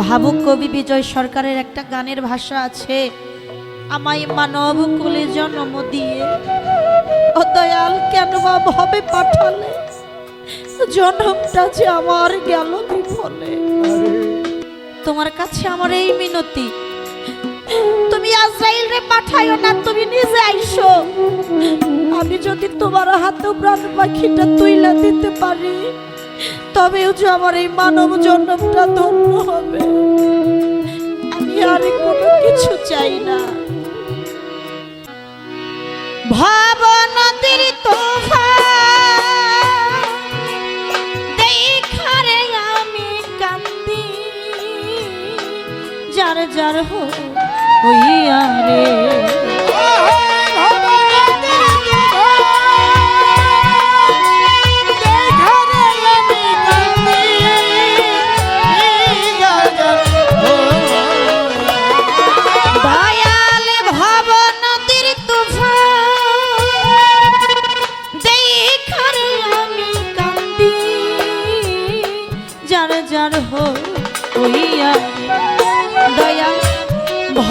ভাবুক কবি বিজয় সরকারের একটা গানের ভাষা আছে। আমায় মানব কুলে জন্ম দিয়ে ও দয়াল কেন ভবে পাঠালে? জন্মটা যে আমার গেল বিফলে। তোমার কাছে আমার এই মিনতি, তুমি আজরাইল রে পাঠাইও না, তুমি নিজে আইসো। আমি যদি তোমার হাতে প্রাণ পাখিটা তুইলা দিতে পারি তবেও যে আমার এই মানব জন্মটা ধন্য হবে। আমি আর কোনো কিছু চাই না। ভাব নদীর তোফান দেখারে আমি কান্দি। যার যার হইয়া রে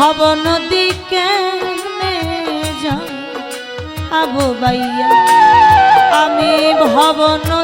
ভব নদী যা আবো বাইয়া আমি ভব নদী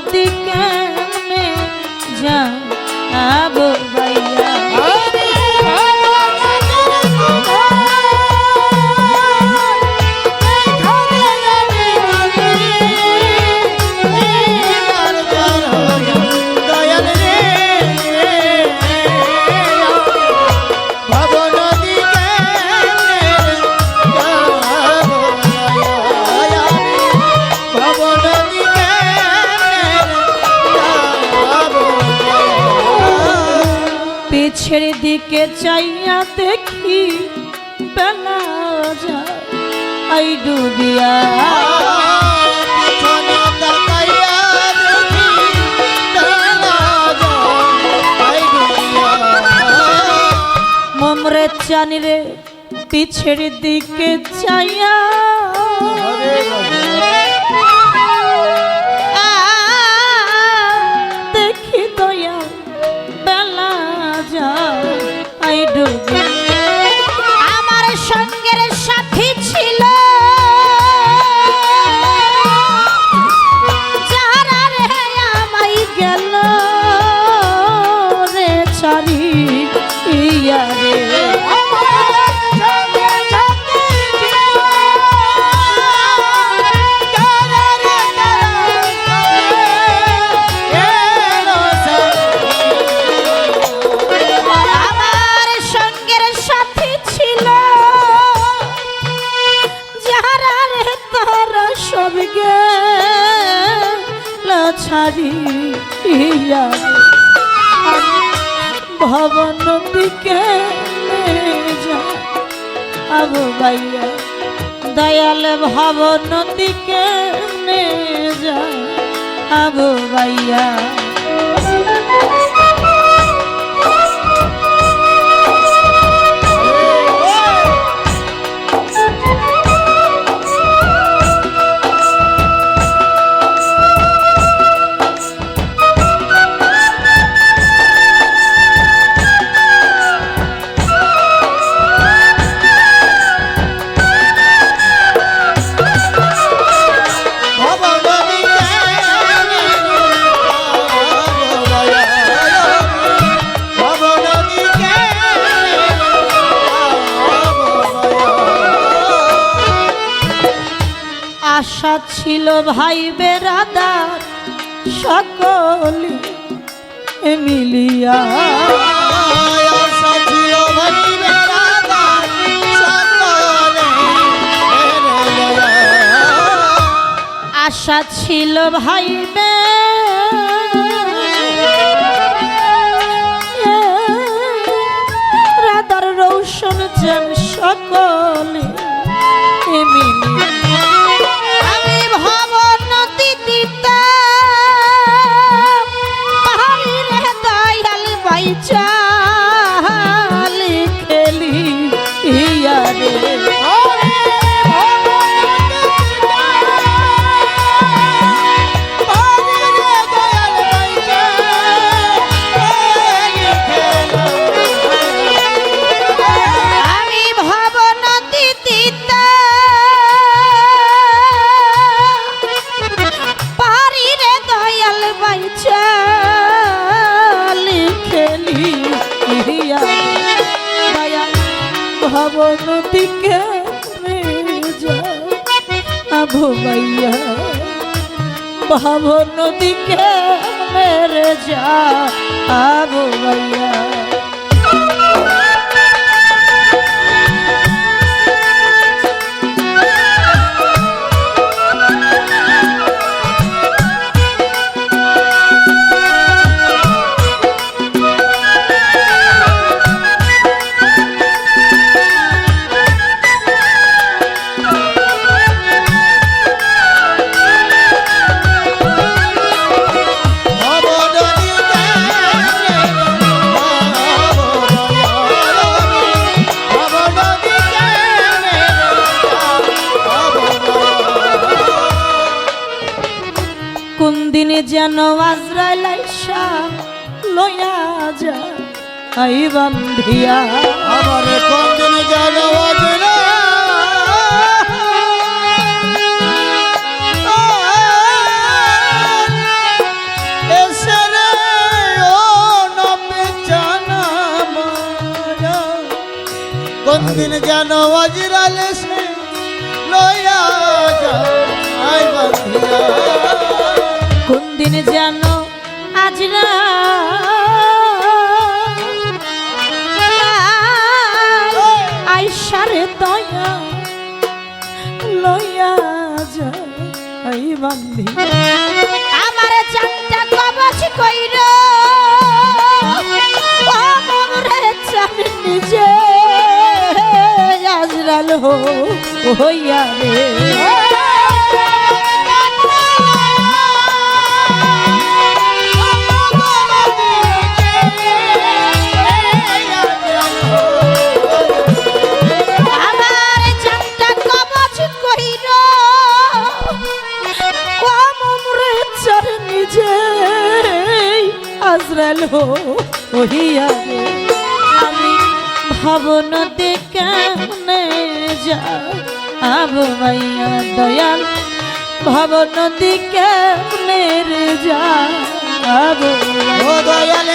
পেছের দিকে চাইয়া দেখি বেলা ডুবিয়া। মমরে চানি রে পিছের দিকে চাইয়া। ভাইয়া দয়াল ভবন দিকে যা আবু ভাইয়া ছিল ভাই বেরাদার সকলে মিলিয়া। আশা ছিল ভাই রাদার রৌশন যেন সকলে দয়াল দিয়া দয়া ভবন দিকে যাব ভাইয়া ভবন দিকে মেরে যা আবো ভাইয়া। আই বান্ধিয়া আমার কোনদিন যেন অজরা এসে রে ও নবে জানা মারা। কোনদিন যেন অজরাল এসে লইয়া যা আই বান্ধিয়া কোন দিনে যেন আজরা আই বান্ধিয়া আমার চাঁদটা কবচ কইর। নিজে। আজরাল হইয়া রে। হইয়া রে আমি ভাবন কেমনে যা আবু ভাইয়া দয়াল, ভাবন কেমনে রে যা আবু ও দয়াল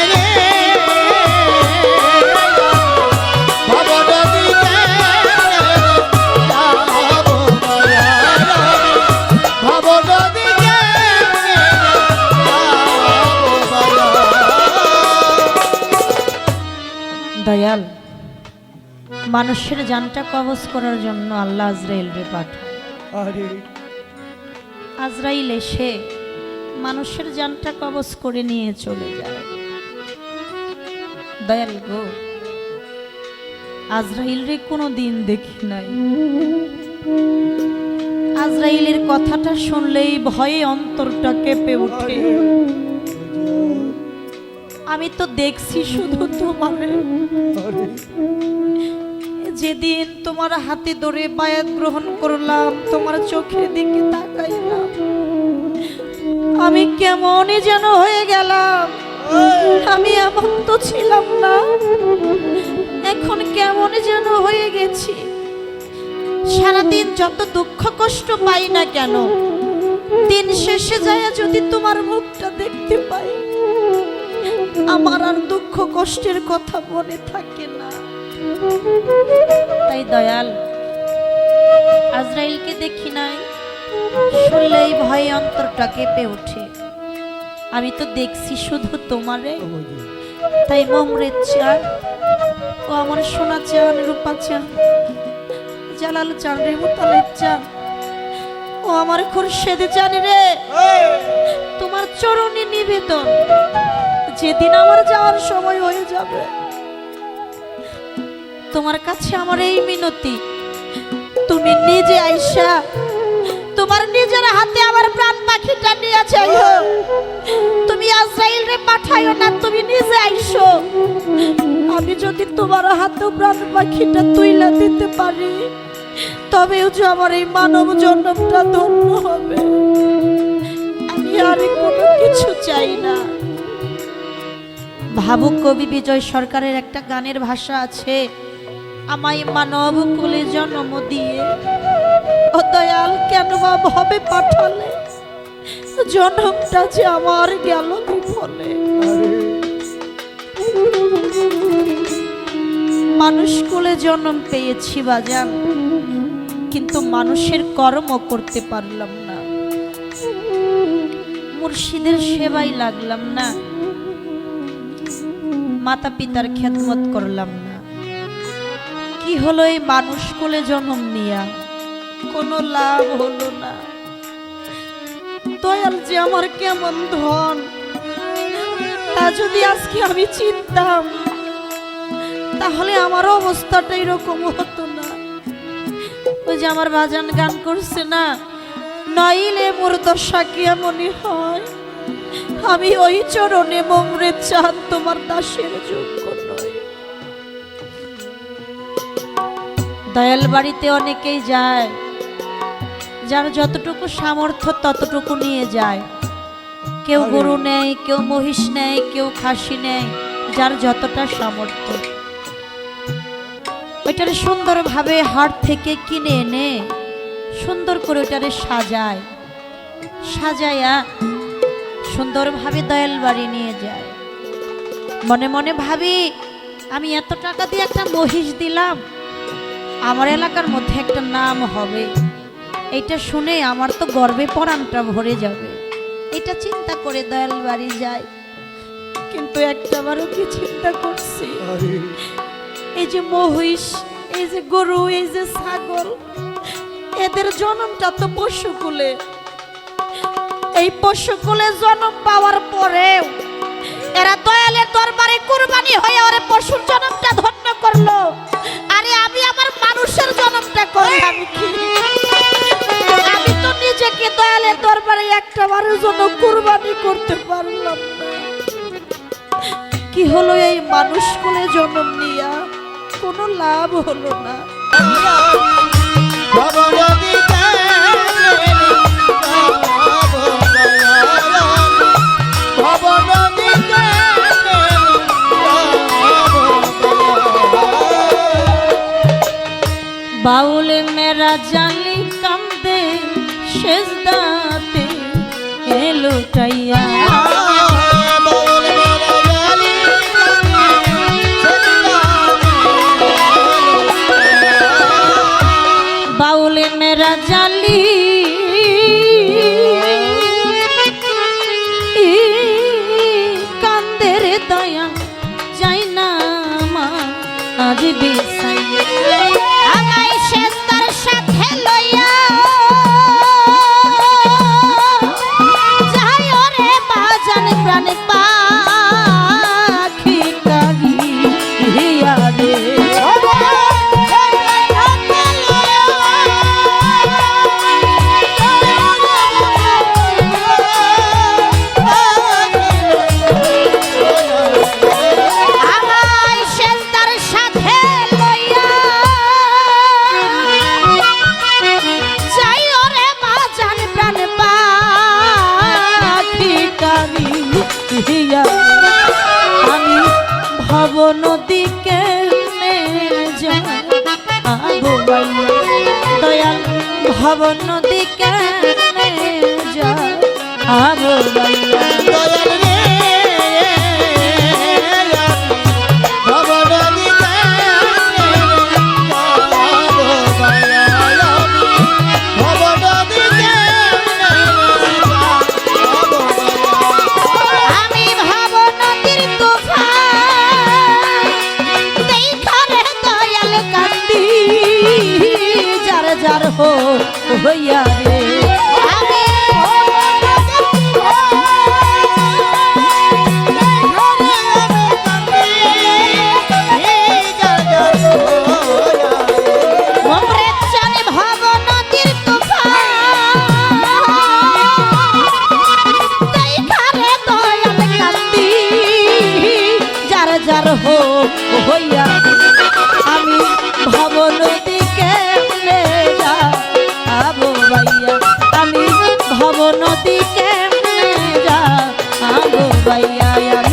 মানুষের জানটা কবজ করার জন্য আল্লাহ আজরাইল রে পাঠায় আজরাইল এসে মানুষের জানটা কবজ করে নিয়ে চলে যায়। দয়াল গো আজরাইল রে কোনো দিন দেখি নাই। আজরাইলের কথাটা শুনলেই ভয়ে অন্তরটা কেঁপে ওঠে। আমি তো দেখছি শুধু তোমার। যেদিন তোমার হাতে ধরে বায়াত গ্রহণ করলাম, তোমার চোখের দিকে তাকাইলাম। আমি কেমনই যেন হয়ে গেলাম, আমি এমন তো ছিলাম না। এখন কেমন যেন হয়ে গেছি। সারাদিন যত দুঃখ কষ্ট পাই না কেন, দিন শেষে যায় যদি তোমার মুখটা দেখতে পাই। আমার আর দুঃখ কষ্টের কথা মনে থাকে না। তাই দয়াল, আজরাইলকে দেখি নাই। শুনলেই ভয়ে অন্তরটা কেঁপে ওঠে। আমি তো দেখছি শুধু তোমারে। তাই মমরের চান। ও আমার সোনা চান, রূপা চান, জালাল চান, রেমুতালের চান। ও আমার খুরশেদে জানি রে। তোমার চরণে নিবেদন। যেদিন আমার যাওয়ার সময় হয়ে যাবে। তোমার কাছে আমার এই মিনতি। তুমি নিজে আইসা তোমার নিজের হাতে আমার প্রাণ পাখিটা নিয়ে চাইও তুমি আজরাইল পাঠাইও না, তুমি নিজে আইসো। আমি যদি তোমার হাতে প্রাণ পাখিটা তুইলা দিতে পারি, তবেও যে আমার এই মানব জন্মটা ধন্য হবে। আমি আর কোনো কিছু চাই না। ভাবুক কবি বিজয় সরকারের একটা গানের ভাষা আছে আমায় মানব কুলে জন্ম দিয়ে। ও দয়াল কেন ভবে পাঠালে? জন্মটা যে আমার গেল বিফলে। মানুষ কুলে জন্ম পেয়েছি বাজান কিন্তু মানুষের কর্ম করতে পারলাম না। মুর্শিদের সেবাই লাগলাম না। মাতা পিতার খেদমত করলাম না। হলো এই মানুষ কোলে জন্ম নিয়া। কোনো লাভ হলো না। দয়াল যে আমার কেমন ধন, তা যদি আজকে আমি চিনতাম, তাহলে আমার অবস্থাটা এরকম হতো না। ওই যে আমার বাজান গান করছে না, নইলে মোর দশা কেমনই হয়? আমি ওই চরণে মমরে চাঁদ তোমার দাসের যোগ্য দয়াল বাড়িতে অনেকেই যায় যার যতটুকু সামর্থ্য ততটুকু নিয়ে যায়। কেউ গরু নেয় কেউ মহিষ নেয় কেউ খাসি নেয় যার যতটা সামর্থ্য। ওইটারে সুন্দরভাবে হাট থেকে কিনে এনে সুন্দর করে ওইটারে সাজায়। সাজায়া সুন্দরভাবে দয়াল বাড়ি নিয়ে যায়। মনে মনে ভাবি আমি এত টাকা দিয়ে একটা মহিষ দিলাম আমার এলাকার মধ্যে একটা নাম হবে। এটা শুনে আমার তো গর্বে পরাণটা ভরে যাবে। এটা চিন্তা করে দয়াল বাড়ি যায় কিন্তু একটাবারও কি চিন্তা করছি? এই যে মহিষ এই যে গরু এই যে ছাগল এদের জন্মটা তো পশুকুলে। এই পশুকুলে জন্ম পাওয়ার পরেও এরা দয়ালের দরবারে মানুষ কোলে জন্ম নিয়া কোনো লাভ হলো না। বাউলে মেরা জালি কান্দে শেষ এলো আজ ভব যা যাব আমি আমি